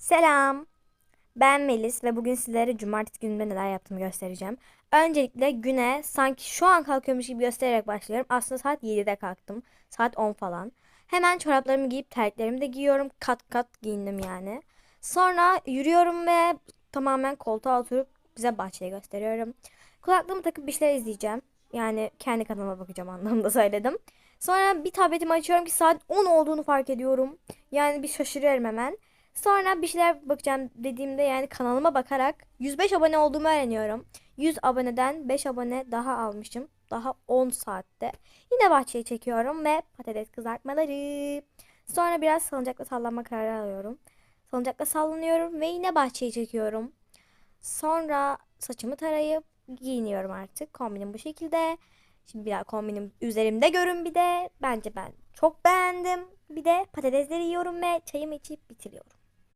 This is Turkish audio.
Selam. Ben Melis ve bugün sizlere cumartesi gününde neler yaptığımı göstereceğim. Öncelikle güne sanki şu an kalkıyormuş gibi göstererek başlıyorum. Aslında saat 7'de kalktım. Saat 10 falan. Hemen çoraplarımı giyip terliklerimi de giyiyorum. Kat kat giyindim yani. Sonra yürüyorum ve tamamen koltuğa oturup bize bahçeyi gösteriyorum. Kulaklığımı takıp bir şeyler izleyeceğim. Yani kendi kanalıma bakacağım anlamında söyledim. Sonra bir tabletimi açıyorum ki saat 10 olduğunu fark ediyorum. Yani bir şaşırıyorum hemen. Sonra bir şeyler bakacağım dediğimde yani kanalıma bakarak 105 abone olduğumu öğreniyorum. 100 aboneden 5 abone daha almışım. Daha 10 saatte. Yine bahçeyi çekiyorum ve patates kızartmaları. Sonra biraz salıncakla sallanma kararı alıyorum. Salıncakla sallanıyorum ve yine bahçeyi çekiyorum. Sonra saçımı tarayıp giyiniyorum artık. Kombinim bu şekilde. Şimdi bir daha kombinim üzerimde görün bir de. Bence ben çok beğendim. Bir de patatesleri yiyorum ve çayımı içip bitiriyorum.